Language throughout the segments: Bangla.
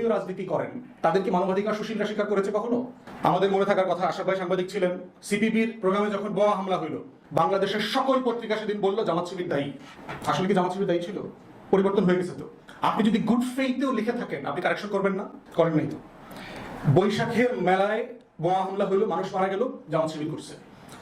রাজনীতি করেন। তাদের কি মানবাধিকার সুশীলরা স্বীকার করেছে কখনো? আমাদের মনে থাকার কথা আশাফ ভাই সাংবাদিক ছিলেন। সিপিবির প্রোগ্রামে যখন বোমা হামলা হইল, বাংলাদেশের সকল পত্রিকা সেদিন বলল জামাত শিবির দায়ী। আসলে কি জামাত শিবির দায়ী ছিল? পরিবর্তন হয়ে গেছে তো। আপনি যদি গুড ফেইথেও লিখে থাকেন, আপনি কারেকশন করবেন না? করেন নাই তো। বৈশাখের মেলায় বোমা হামলা হইল, মানুষ মারা গেল, জামাত শিবির করছে।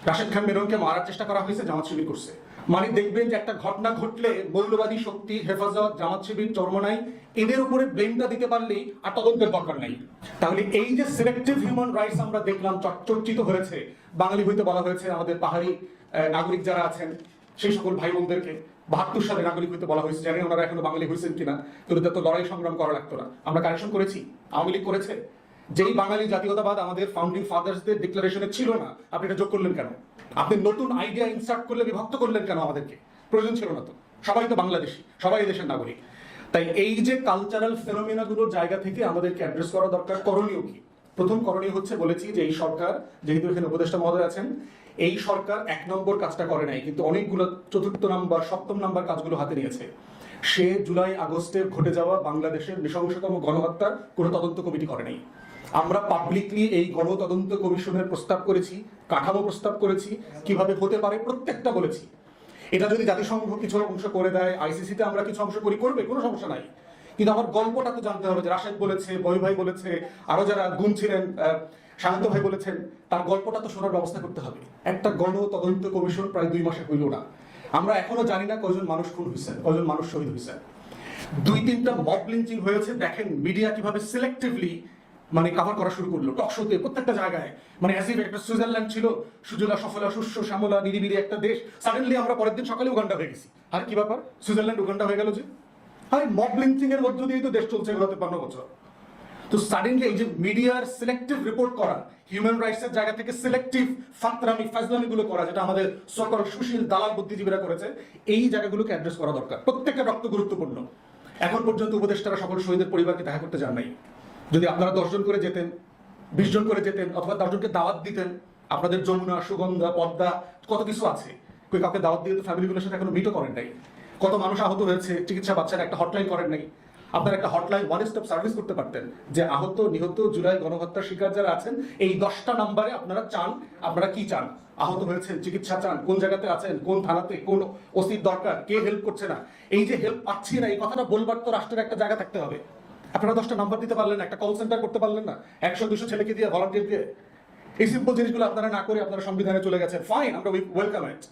রাশেদ খান মেরনকে মারার চেষ্টা করা হয়েছে, জামাত শিবির করছে। মানে দেখবেন যে একটা ঘটনা ঘটলে মৌলবাদী শক্তি, হেফাজত, জামাত শিবির, চরমনাই এদের উপরে ব্লেমটা দিতে পারলেই আর তদন্তের দরকার নাই। তাহলে এই যে সিলেক্টিভ হিউম্যান রাইটস আমরা দেখলাম চর- চর্চিত হয়েছে, বাঙালি হইতে বলা হয়েছে আমাদের পাহাড়ি নাগরিক যারা আছেন, সেই সকল ভাই বোনদেরকে বাহাত্তর সালে নাগরিক হইতে বলা হয়েছে। জানি ওনারা এখনও বাঙালি হয়েছেন কিনা, কিন্তু তো লড়াই সংগ্রাম করা লাগতো না। আমরা কারেকশন করেছি? আওয়ামী লীগ করেছে? যেই বাঙালি জাতীয়তাবাদ আমাদের ফাউন্ডিং ফাদার্সদের ডিক্লারেশনে ছিল না, আপনি এটা যোগ করলেন কেন? আপনি নতুন আইডিয়া ইনসার্ট করলে, বিভক্ত করলেন কেন আমাদেরকে? প্রয়োজন ছিল না তো। সবাই তো বাংলাদেশি, সবাই দেশের নাগরিক। তাই এই যে কালচারাল ফেনোমেনাগুলোর জায়গা থেকে আমাদেরকে অ্যাড্রেস করা দরকার, করণীয় কি? প্রথম করণীয় হচ্ছে বলেছি যে এই সরকার, যেহেতু এখানে উপদেষ্টা মহোদয় আছেন, এই সরকার এক নম্বর কাজটা করে নাই, কিন্তু অনেকগুলো চতুর্থ নাম্বার, সপ্তম নাম্বার কাজগুলো হাতে নিয়েছে। সে জুলাই আগস্টে ঘটে যাওয়া বাংলাদেশের নৃশংসতম গণহত্যার কোনো তদন্ত কমিটি করে নাই। আমরা পাবলিকলি এই গণতদন্ত কমিশনের প্রস্তাব করেছি, কাঠামো প্রস্তাব করেছি, কীভাবে হতে পারে প্রত্যেকটা বলেছি। এটা যদি জাতিসংঘ কিছু অংশ করে দেয় আইসিসিতে আমরা কিছু অংশ করি, করবে, কোনো সমস্যা নাই। কিন্তু আমার গল্পটা তো জানতে হবে যে রাশেদ বলেছে বই ভাই বলেছে, আরও যারা গুণ ছিলেন শান্ত ভাই বলেছেন, তার গল্পটা তো শোনার ব্যবস্থা করতে হবে। একটা গণ তদন্ত কমিশন প্রায় দুই মাসে হইল না। আমরা এখনও জানি না কয়জন মানুষ খুন হয়েছে কয়জন মানুষ শহীদ হয়েছে দুই তিনটা মব লিঞ্চিং হয়েছে, দেখেন মিডিয়া কীভাবে সিলেক্টিভলি কভার করা শুরু করল। টক শোতে প্রত্যেকটা জায়গায়। মানে অ্যাজ ইফ একটা সুইজারল্যান্ড ছিল, সুজলা, সফলা শস্য শ্যামলা নিরিবিরি একটা দেশ। সাডেনলি আমরা পরের দিন সকালে উগান্ডা হয়ে গেছি। আর কি ব্যাপার? সুইজারল্যান্ড উগান্ডা হয়ে গেল যে। আরে মব লিঞ্চিং এর মধ্য দিয়েই তো দেশ চলছে গত পান্ন বছর। তো সাডেনলি এই যে মিডিয়ার সিলেক্টিভ রিপোর্ট করা হিউম্যান রাইটস এর জায়গা থেকে সিলেক্টিভ ফাতরামি ফাজলামি গুলো করা, যেটা আমাদের সকল সুশীল দালাল বুদ্ধিজীবীরা করেছে, এই জায়গাগুলোকে অ্যাড্রেস করা দরকার। প্রত্যেকের রক্ত গুরুত্বপূর্ণ। এখন পর্যন্ত উপদেষ্টারা সকল শহীদের পরিবারকে দেখা করতে যান নাই। যদি আপনারা দশজন করে যেতেন বিশ জন করে যেতেন, অথবা দশজনকে দাওয়াত দিতেন, আপনাদের যমুনা, সুগন্ধা, পদ্মা, কত কিছু আছে। কই কাউকে দাওয়াত দিয়ে তো ফ্যামিলিগুলোর সাথে এখনও মিটও করেন নাই। কত মানুষ আহত হয়েছে, চিকিৎসা পাচ্ছেন, একটা হটলাইন করেন নাই। আপনার একটা হটলাইন ওয়ান স্টপ সার্ভিস করতে পারতেন, যে আহত, নিহত, জুলাই গণহত্যার শিকার যারা আছেন, এই দশটা নাম্বারে আপনারা চান, আপনারা কি চান? আহত হয়েছেন, চিকিৎসা চান, কোন জায়গাতে আছেন, কোন থানাতে, কোন ওসির দরকার, কে হেল্প করছে না? এই যে হেল্প পাচ্ছি না, এই কথাটা বলবার তো রাষ্ট্রের একটা জায়গা থাকতে হবে। আপনারা দশটা নাম্বার দিতে পারলেন, একটা কল সেন্টার করতে পারলেন না, একশো, দুশো ছেলেকে দিয়ে ভলান্টিয়ার দিয়ে। এই সিম্পল জিনিসগুলো আপনারা না করে আপনারা সংবিধানে চলে গেছেন। ফাইন আমরা ওয়েলকাম ইট